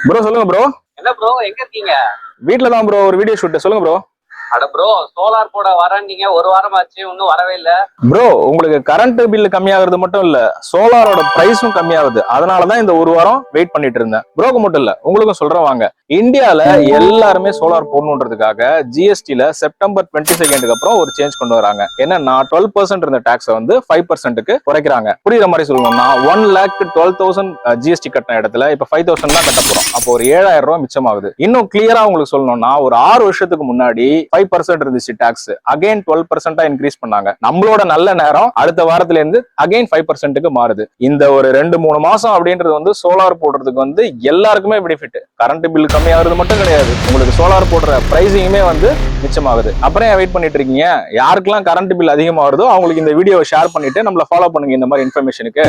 Bro சொல்லுங்க bro என்ன bro எங்க இருக்கீங்க? வீட்ல தான் ப்ரோ ஒரு வீடியோ ஷூட் சொல்லுங்க ப்ரோ அட ப்ரோ சோலார் போட வரேன்னீங்க ஒரு வாரம் ஆச்சு இன்னும் வரவே இல்ல. ப்ரோ உங்களுக்கு கரண்ட் பில் கம்மியாகிறது மட்டும் இல்ல சோலாரோட பிரைஸும் கம்மியாகுது. அதனால தான் இந்த ஒரு வாரம் வெயிட் பண்ணிட்டு இருந்தேன். ப்ரோக்கு மட்டும் இல்ல உங்களுக்கும் சொல்றேன் வாங்க. இந்தியால எல்லாருமே சோலார் போடணுன்றதுக்காக ஜிஎஸ்டில செப்டம்பர் டுவெண்ட்டி செகண்டுக்கு அப்புறம் ஒரு சேஞ்ச் கொண்டு வராங்க. என்னன்னா டுவெல் பர்சன்ட் இருந்த டாக்ஸை வந்து ஃபைவ் பர்சன்ட்டுக்கு குறைக்கிறாங்க. புரியுற மாதிரி சொல்லணும்னா one lakh twelve thousand GST கட்டின இடத்துல இப்ப ஃபைவ் தௌசண்ட் தான் கட்ட போறோம். அப்போ ஒரு ஏழாயிரம் ரூபாய் மிச்சமாகுது. இன்னும் கிளியரா உங்களுக்கு சொல்லணும்னா ஒரு ஆறு வருஷத்துக்கு முன்னாடி ஃபைவ் பர்சன்ட் இருந்துச்சு டாக்ஸ் அகைன் டுவெல் பர்சன்டா இன்க்ரீஸ் பண்ணாங்க. நம்மளோட நல்ல நேரம் அடுத்த வாரத்துல இருந்து அகைன் ஃபைவ் பர்சன்ட்டுக்கு மாறுது. இந்த ஒரு ரெண்டு மூணு மாசம் அப்படின்றது வந்து சோலார் போடுறதுக்கு வந்து எல்லாருக்குமே பெனிஃபிட் கரண்ட் பில் கம்மியாகிறது மட்டும் கிடையாது. உங்களுக்கு சோலார் போடுற பிரைசிங்குமே வந்து மிச்சமாகுது. அப்புறம் ஏன் வெயிட் பண்ணிட்டு இருக்கீங்க? யாருக்கெல்லாம் கரண்ட் பில் அதிகமா வருதோ அவங்களுக்கு இந்த வீடியோவை ஷேர் பண்ணிட்டு நம்மள ஃபாலோ பண்ணுங்க இந்த மாதிரி இன்ஃபர்மேஷனுக்கு